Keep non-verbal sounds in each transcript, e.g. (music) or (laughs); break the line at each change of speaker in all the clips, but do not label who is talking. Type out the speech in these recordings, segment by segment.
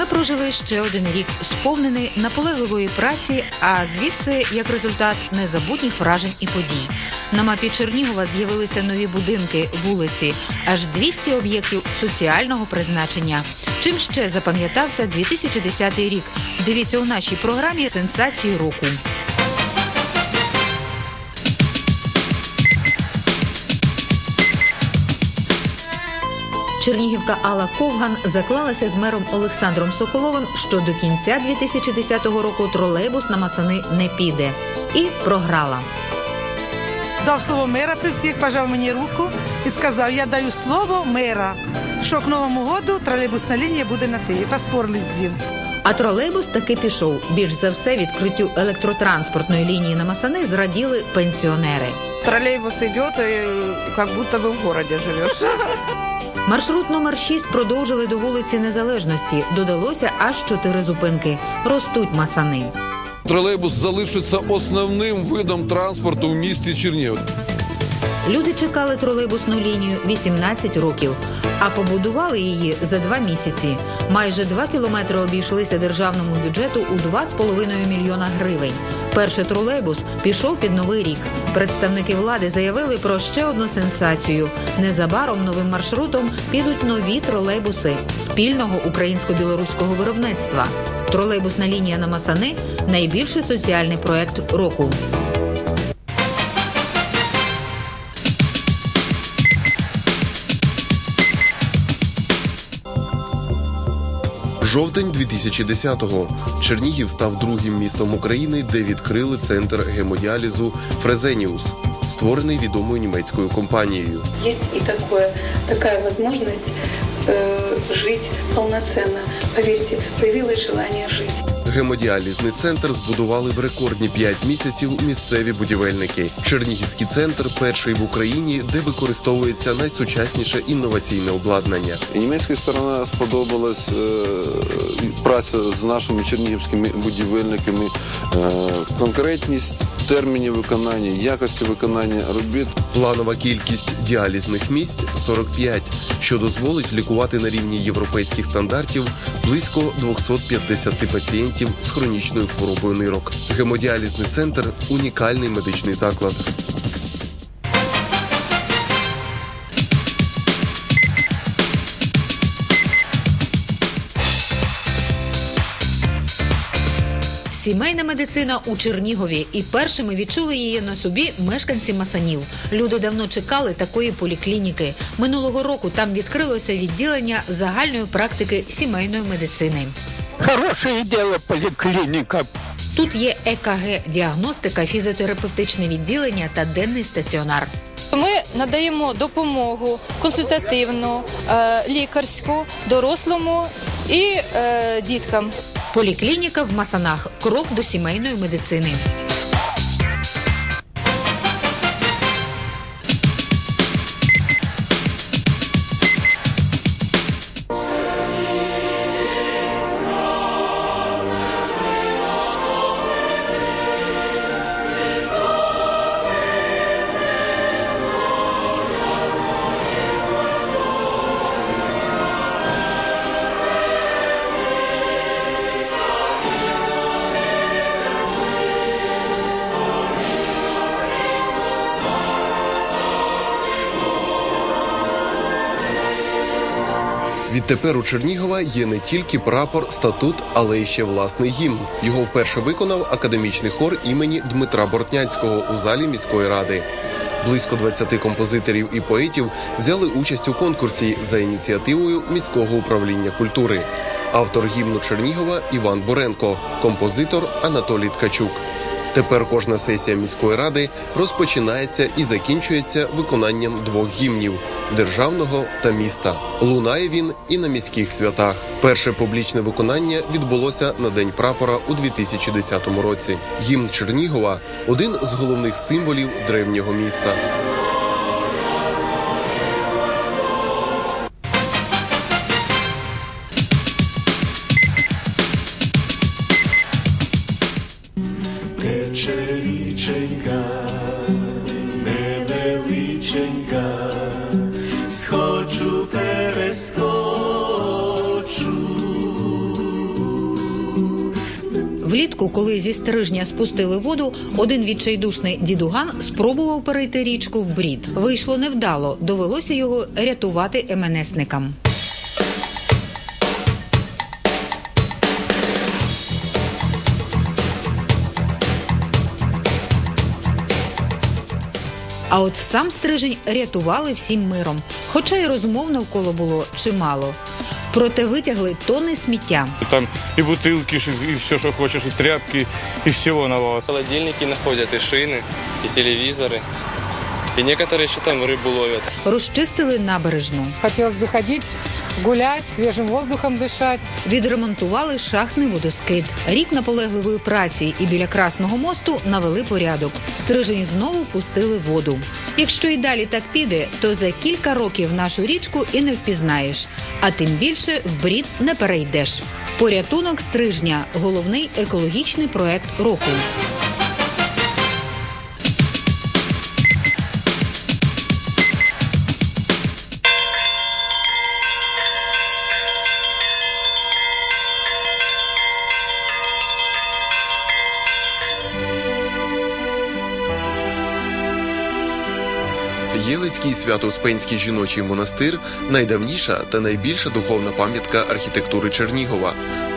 Ми прожили ще один рік, сповнений наполегливої праці, а звідси, як результат, незабутніх вражень і подій. На мапі Чернігова з'явилися нові будинки, вулиці, аж 200 об'єктів соціального призначення. Чим ще запам'ятався 2010 рік? Дивіться у нашій програмі Сенсації року. Чернігівка Алла Ковган заклалася з мером Олександром Соколовим, що до кінця 2010 року тролейбус на Масани не піде, і програла.
Дав слово мера при всіх, пожав мені руку і сказав: Я даю слово мера, що к новому году тролейбусна лінія буде на Київ. Паспорли з'їв.
А тролейбус таки пішов. Більш за все відкриттю електротранспортної лінії на Масани зраділи пенсіонери.
Троллейбус идет, и как будто бы в городе живешь. (laughs)
Маршрут номер 6 продовжили до вулиці Незалежності. Додалося аж чотири зупинки. Ростуть масани.
Тролейбус залишиться основним видом транспорту в місті Чернігів.
Люди чекали тролейбусну лінію 18 років, а побудували її за два місяці. Майже два кілометри обійшлися державному бюджету у 2,5 мільйона гривень. Перший тролейбус пішов під новий рік. Представники влади заявили про ще одну сенсацію. Незабаром новим маршрутом підуть нові тролейбуси спільного українсько-білоруського виробництва. Тролейбусна лінія на Масани найбільший соціальний проект року.
Жовтень 2010-го. Чернігів став другим містом України, де відкрили центр гемодіалізу Фрезеніус, створений відомою німецькою компанією.
Є і такое, така можливість е, жити повноцінно. Повірте, появилось желання жить.
Гемодіалізний центр збудували в рекордні 5 місяців місцеві будівельники. Чернігівський центр перший в Україні, де використовується найсучасніше інноваційне обладнання.
Німецька сторона сподобалась е, праця з нашими чернігівськими будівельниками, е, конкретність термінів виконання, якості виконання робіт.
Планова кількість діалізних місць 45, що дозволить лікувати на рівні європейських стандартів близько 250 пацієнтів з хронічною хворобою нирок. Гемодіалізний центр унікальний медичний заклад.
Сімейна медицина у Чернігові, і першими відчули її на собі мешканці Масанів. Люди давно чекали такої поліклініки. Минулого року там відкрилося відділення загальної практики сімейної медицини.
Хорошее дело поліклініка.
Тут є ЕКГ, діагностика, фізіотерапевтичне відділення та денний стаціонар.
Ми надаємо допомогу консультативну, е, лікарську, дорослому і е, діткам.
Поліклініка в Масанах крок до сімейної медицини.
Відтепер у Чернігова є не тільки прапор, статут, але й ще власний гімн. Його вперше виконав академічний хор імені Дмитра Бортняцького у залі міської ради. Близько 20 композиторів і поетів взяли участь у конкурсі за ініціативою міського управління культури. Автор гімну Чернігова Іван Боренко, композитор Анатолій Ткачук. Тепер кожна сесія міської ради розпочинається і закінчується виконанням двох гімнів державного та міста. Лунає він і на міських святах. Перше публічне виконання відбулося на день прапора у 2010 році. Гімн Чернігова один з головних символів древнього міста.
Влітку, коли зі стрижня спустили воду, один відчайдушний дідуган спробував перейти річку в брід. Вийшло невдало, довелося його рятувати МНСникам. А от сам стрижень рятували всім миром, хоча й розмов навколо було чимало Проте витягли тони сміття.
Там и бутылки, и все, что хочешь, и тряпки, и всего навала.
Холодильники находят, и шины, и телевизоры. И некоторые еще там рыбу ловят.
Розчистили набережну,
Хотелось бы ходить, гулять, свежим воздухом дышать.
відремонтували шахтний водоскид. Рік наполегливої праці і біля Красного мосту навели порядок. Стрижень знову пустили воду. Якщо і далі так піде, то за кілька років нашу річку і не впізнаєш, а тим більше в брід не перейдеш. Порятунок стрижня головний екологічний проект року.
Свято-Успенський жіночий монастир найдавніша та найбільша духовна пам'ятка архітектури Чернігова.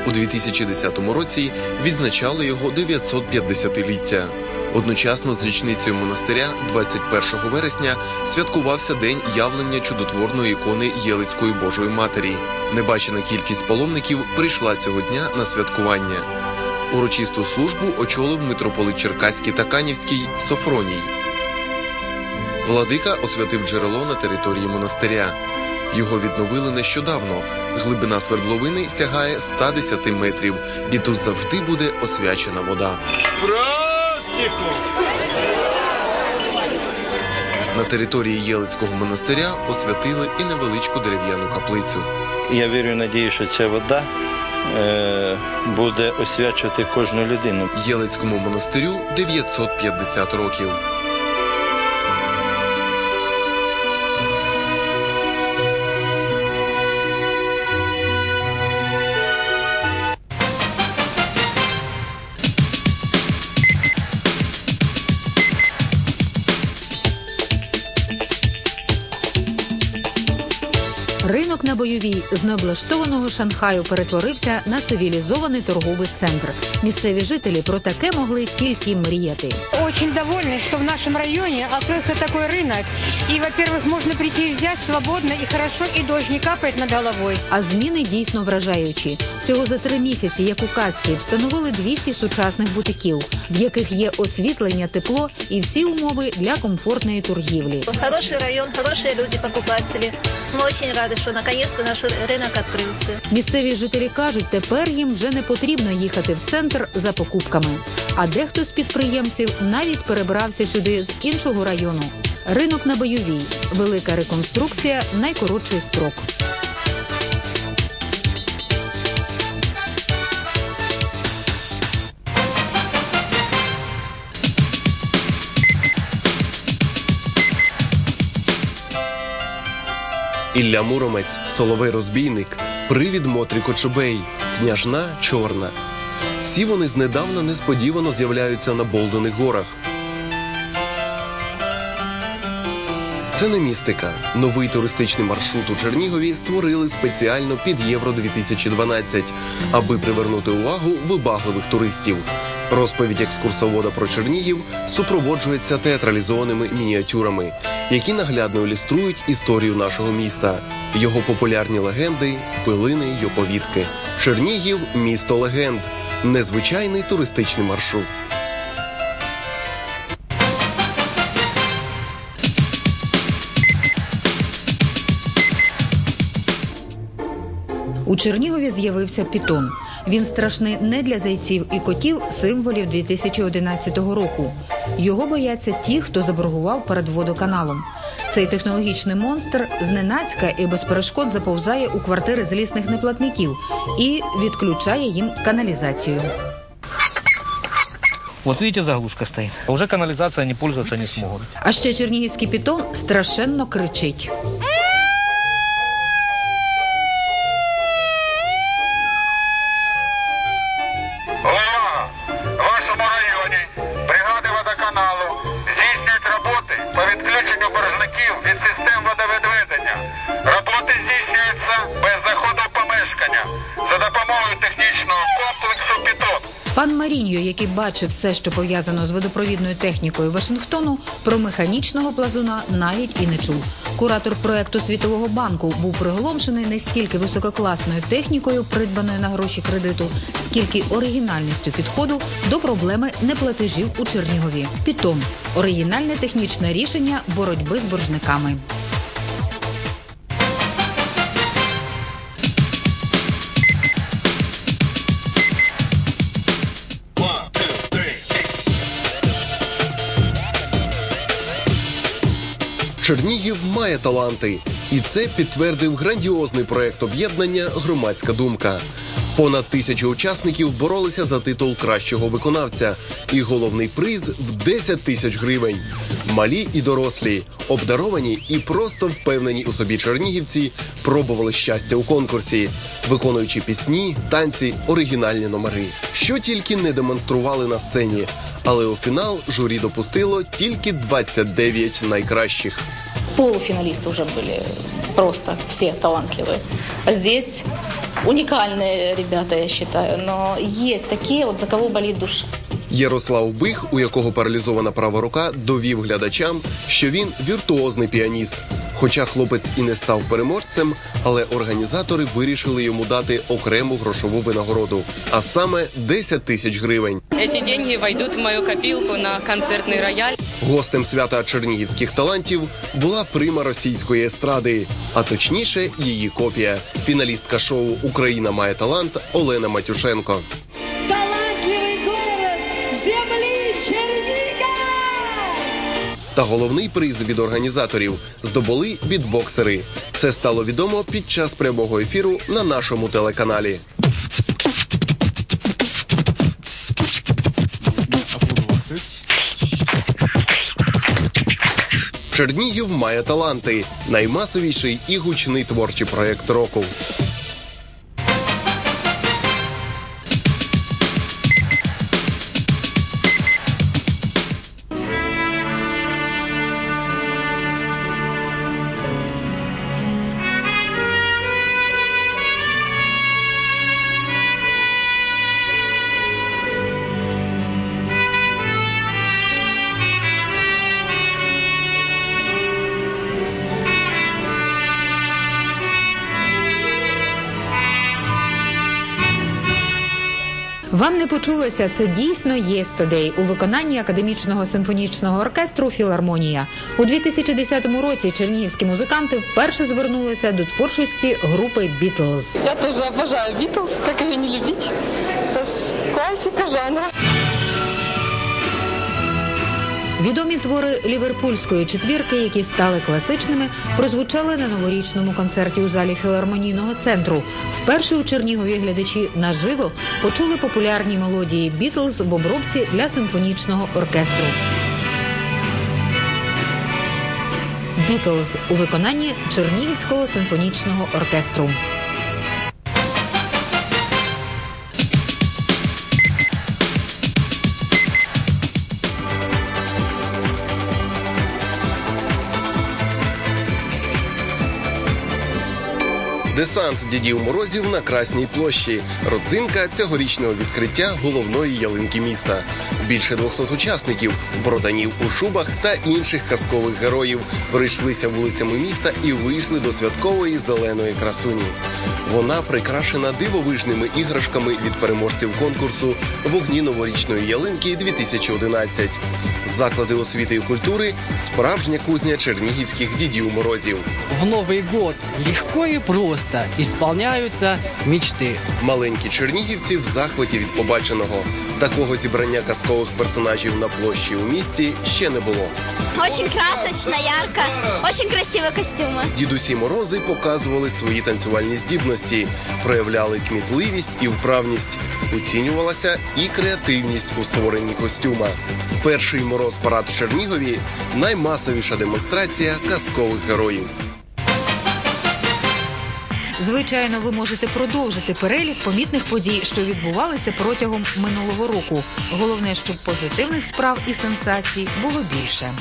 У 2010 році відзначали його 950-ліття. Одночасно з річницею монастиря, 21 вересня, святкувався день явлення чудотворної ікони Єлицької Божої Матері. Небачена кількість паломників прийшла цього дня на святкування. Урочисту службу очолив митрополит Черкаський та Канівський Софроній. Владика освятив джерело на території монастиря. Його відновили нещодавно. Глибина свердловини сягає 110 метрів, і тут завжди буде освячена вода. На території Єлицького монастиря освятили і невеличку дерев'яну каплицю.
Я вірю і надію, що ця вода е, буде освячувати кожну людину.
Єлицькому монастирю 950 років.
Ринок на бойовій з необлаштованого Шанхаю перетворився на цивілізований торговий центр. Місцеві жителі про таке могли тільки мріяти.
Очень довольны, что в нашем районе открылся такой рынок. И, во-первых, можно прийти и взять свободно и хорошо, и дождь не капает над головой.
А зміни дійсно вражаючі. Всього за три місяці, як у казці, встановили 200 сучасних бутиків, в яких є освітлення, тепло і всі умови для комфортної торгівлі.
Хороший район, хорошие люди, покупатели. Мы очень рады, что наконец-то наш ринок відкрився.
Місцеві жителі кажуть, тепер їм вже не потрібно їхати в центр за покупками. А дехто з підприємців навіть перебрався сюди з іншого району. Ринок на бойовій, велика реконструкція, найкоротший строк.
Ілля Муромець, Соловей Розбійник, Привід Мотрі Кочубей, Княжна Чорна. Всі вони знедавна несподівано з'являються на Болдених горах. Це не містика. Новий туристичний маршрут у Чернігові створили спеціально під Євро 2012, аби привернути увагу вибагливих туристів. Розповідь екскурсовода про Чернігів супроводжується театралізованими мініатюрами, які наглядно ілюструють історію нашого міста, його популярні легенди, пилини й оповідки. Чернігів місто легенд, незвичайний туристичний маршрут.
У Чернігові з'явився пітон. Він страшний не для зайців і котів, символів 2011 року. Його бояться ті, хто заборгував перед водоканалом. Цей технологічний монстр зненацька і без перешкод заповзає у квартири злісних неплатників і відключає їм каналізацію.
Вот видите, заглушка стоит. Уже канализация не пользоваться не смогут.
А ще чернігівський пітон страшенно кричить. Пан Маріньо, який бачив все, що пов'язано з водопровідною технікою Вашингтону, про механічного плазуна навіть і не чув. Куратор проекту Світового банку був приголомшений не стільки висококласною технікою, придбаною на гроші кредиту, скільки оригінальністю підходу до проблеми неплатежів у Чернігові. Пітон оригінальне технічне рішення боротьби з боржниками.
Чернігів має таланти, і це підтвердив грандіозний проект об'єднання Громадська думка. Понад тисячу учасників боролися за титул кращого виконавця, і головний приз в 10 тисяч гривень. Малі і дорослі, обдаровані і просто впевнені у собі чернігівці пробували щастя у конкурсі, виконуючи пісні, танці, оригінальні номери, що тільки не демонстрували на сцені. Але у фінал журі допустило тільки 29 найкращих.
полуфиналисты уже были просто все талантливые. А здесь уникальные ребята, я считаю. Но есть такие, вот за кого болит душа.
Ярослав Бих, у якого паралізована права рука, довів глядачам, що він віртуозний піаніст. Хоча хлопець і не став переможцем, але організатори вирішили йому дати окрему грошову винагороду, а саме 10 тисяч гривень.
Эти деньги войдут в мою копилку на концертный рояль.
Гостем свята чернігівських талантів була прима російської естради, а точніше, її копія фіналістка шоу Україна має талант Олена Матюшенко.
Талантливый город земли Чернигов!
Та головний приз від організаторів здобули бітбоксери. Це стало відомо під час прямого ефіру на нашому телеканалі. Чернігів має таланти. Наймасовіший і гучний творчий проект року.
Вам не почулося, це дійсно «Єстодей» у виконанні академічного симфонічного оркестру Філармонія. У 2010 році чернігівські музиканти вперше звернулися до творчості групи Бітлз.
Я теж обожаю Бітлз, як і не любить. Це ж класика жанра.
Відомі твори ліверпульської четвірки, які стали класичними, прозвучали на новорічному концерті у залі філармонійного центру. Вперше у Чернігові глядачі наживо почули популярні мелодії Бітлз в обробці для симфонічного оркестру. Бітлз у виконанні Чернігівського симфонічного оркестру.
Десант дідів морозів на Красній площі. Родзинка цьогорічного відкриття головної ялинки міста. Більше 200 учасників, броданів у шубах та інших казкових героїв прийшлися вулицями міста і вийшли до святкової зеленої красуні. Вона прикрашена дивовижними іграшками від переможців конкурсу Вогні новорічної ялинки 2011 Заклади освіти і культури справжня кузня чернігівських дідів морозів.
В Новый год легко и просто исполняются мечты.
Маленькі чернігівці в захваті від побаченого. Такого зібрання казкових персонажів на площі у місті ще не було.
Очень красочно, ярко, очень красивые костюмы.
Дідусі морози показували свої танцювальні здібності, проявляли кмітливість і вправність. Оцінювалася і креативність у створенні костюма. Перший мороз парад в Чернігові наймасовіша демонстрація казкових героїв.
Звичайно, ви можете продовжити перелік помітних подій, що відбувалися протягом минулого року. Головне, щоб позитивних справ і сенсацій було більше.